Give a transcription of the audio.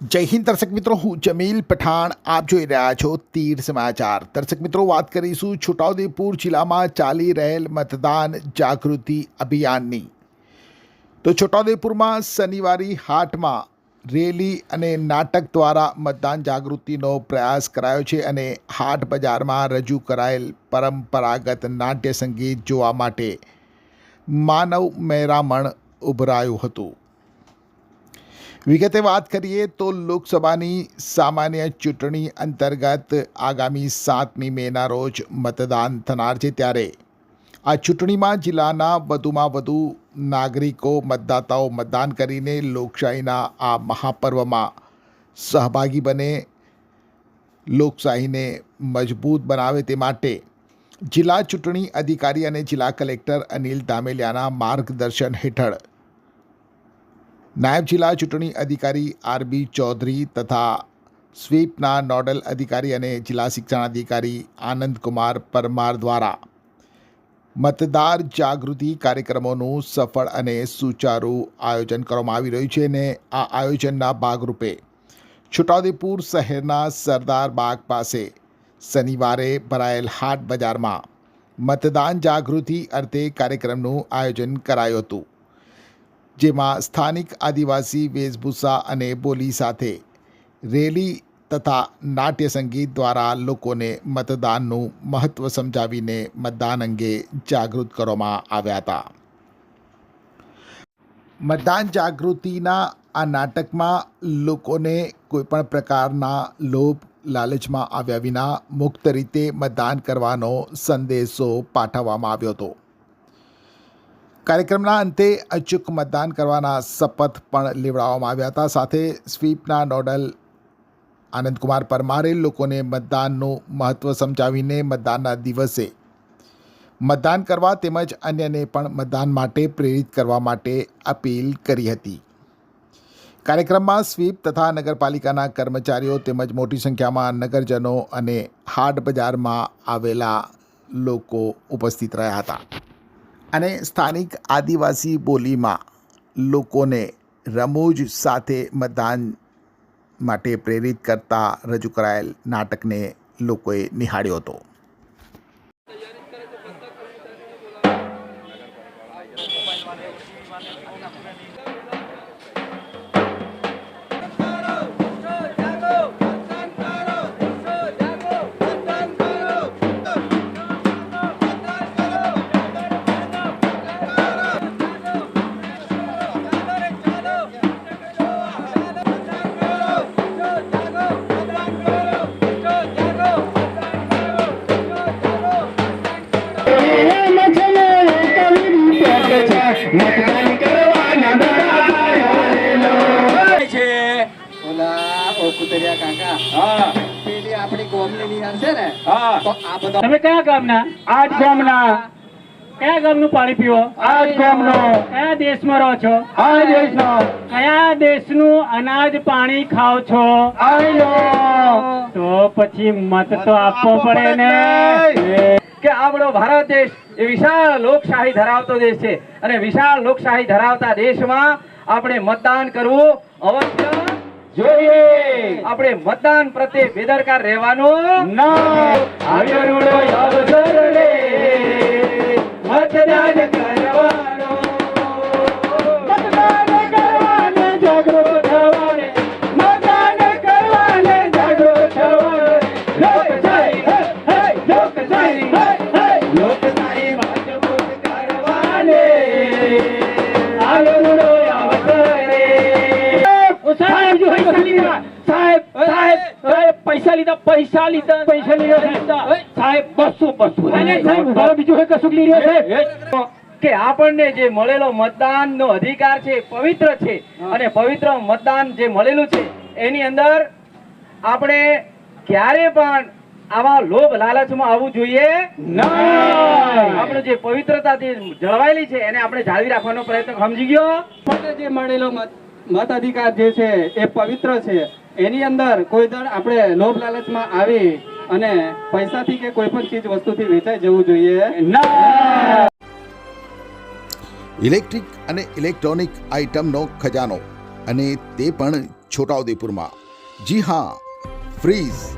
જય હિન્દ દર્શક મિત્રો, હું જમીલ પઠાણ. આપ જોઈ રહ્યા છો તીર સમાચાર. દર્શક મિત્રો, વાત કરીશું છોટાઉદેપુર જિલ્લામાં ચાલી રહેલ મતદાન જાગૃતિ અભિયાનની. તો છોટાઉદેપુરમાં શનિવારી હાટમાં રેલી અને નાટક દ્વારા મતદાન જાગૃતિનો પ્રયાસ કરાયો છે અને હાટ બજારમાં રજૂ કરાયેલ પરંપરાગત નાટ્ય સંગીત જોવા માટે માનવ મહેરામણ ઉભરાયું હતું. વિગતે વાત કરીએ તો લોકસભાની સામાન્ય ચૂંટણી અંતર્ગત આગામી સાતમી મેના રોજ મતદાન થનાર છે ત્યારે. આ ચૂંટણીમાં જિલ્લાના વધુમાં વધુ નાગરિકો મતદાતાઓ મતદાન કરીને લોકશાહીના આ મહાપર્વમાં સહભાગી બને, લોકશાહીને મજબૂત બનાવે તે માટે. જિલ્લા ચૂંટણી અધિકારી અને જિલ્લા કલેક્ટર અનિલ ધામેલિયાના માર્ગદર્શન હેઠળ નાયબ જિલ્લા ચૂંટણી અધિકારી આરબી ચૌધરી તથા સ્વીપના નોડલ અધિકારી અને જિલ્લા શિક્ષણ અધિકારી આનંદકુમાર પરમાર દ્વારા મતદાર જાગૃતિ કાર્યક્રમોનું સફળ અને સુચારુ આયોજન કરવામાં આવી રહ્યું છે અને આ આયોજનના ભાગરૂપે છોટાઉદેપુર શહેરના સરદાર બાગ પાસે શનિવારે ભરાયેલ હાટ બજારમાં મતદાન જાગૃતિ અર્થે કાર્યક્રમનું આયોજન કરાયું હતું. જેમાં સ્થાનિક આદિવાસી, વેશભૂષા અને બોલી સાથે રેલી તથા નાટ્ય સંગીત દ્વારા લોકોને મતદાનનું મહત્ત્વ સમજાવીને મતદાન અંગે જાગૃત કરવામાં આવ્યા હતા. મતદાન જાગૃતિના આ નાટકમાં લોકોને કોઈપણ પ્રકારના લોભ, લાલચમાં આવ્યા વિના મુક્ત રીતે મતદાન કરવાનો સંદેશો પાઠવવામાં આવ્યો હતો. કાર્યક્રમના અંતે અચૂક મતદાન કરવાના શપથ પણ લેવડાવવામાં આવ્યા હતા. સાથે સ્વીપના નોડલ આનંદકુમાર પરમારે લોકોને મતદાનનું મહત્ત્વ સમજાવીને મતદાનના દિવસે મતદાન કરવા તેમજ અન્યને પણ મતદાન માટે પ્રેરિત કરવા માટે અપીલ કરી હતી. કાર્યક્રમમાં સ્વીપ તથા નગરપાલિકાના કર્મચારીઓ તેમજ મોટી સંખ્યામાં નગરજનો અને હાટ બજારમાં આવેલા લોકો ઉપસ્થિત રહ્યા હતા. અને સ્થાનિક આદિવાસી બોલીમાં લોકોને રમૂજ સાથે મતદાન માટે પ્રેરિત કરતા રજૂ કરાયેલ નાટકને લોકોએ નિહાળ્યો હતો. પાણી પીવો આજ ગામનો કયા દેશમાં રહો છો કયા દેશનું અનાજ પાણી ખાઓ છો તો પછી મત તો આપવો પડે ને કે આપણો ભારત દેશ એ વિશાળ લોકશાહી ધરાવતો દેશ છે. અને વિશાળ લોકશાહી ધરાવતા દેશમાં આપણે મતદાન કરવું અવશ્ય જોઈએ. આપણે મતદાન પ્રત્યે બેદરકાર રહેવાનું ના. મતદાન પૈસા લીધા પૈસા લીધા સાહેબ બસો બસો સાહેબ બીજું કશું લીધું કે આપણને જે મળેલો મતદાનનો અધિકાર છે પવિત્ર છે અને પવિત્ર મતદાન જે મળેલું છે, એની અંદર આપણે ક્યારે પણ આવા લોભ લાલચમાં આવવું જોઈએ આપણે જે પવિત્રતા જે જળવાયેલી છે એને આપણે જાળવી રાખવાનો પ્રયત્ન સમજી ગયો? જે મળેલો મત મત અધિકાર જે છે એ પવિત્ર છે. એની અંદર કોઈ દર આપણે લોભ લાલચમાં આવી અને પૈસાથી કે કોઈ પણ ચીજ વસ્તુથી વેચાઈ જવું જોઈએ? ના ઇલેક્ટ્રિક અને ઇલેક્ટ્રોનિક આઇટમનો ખજાનો અને તે પણ છોટાઉદેપુરમાં. જી હા fridge.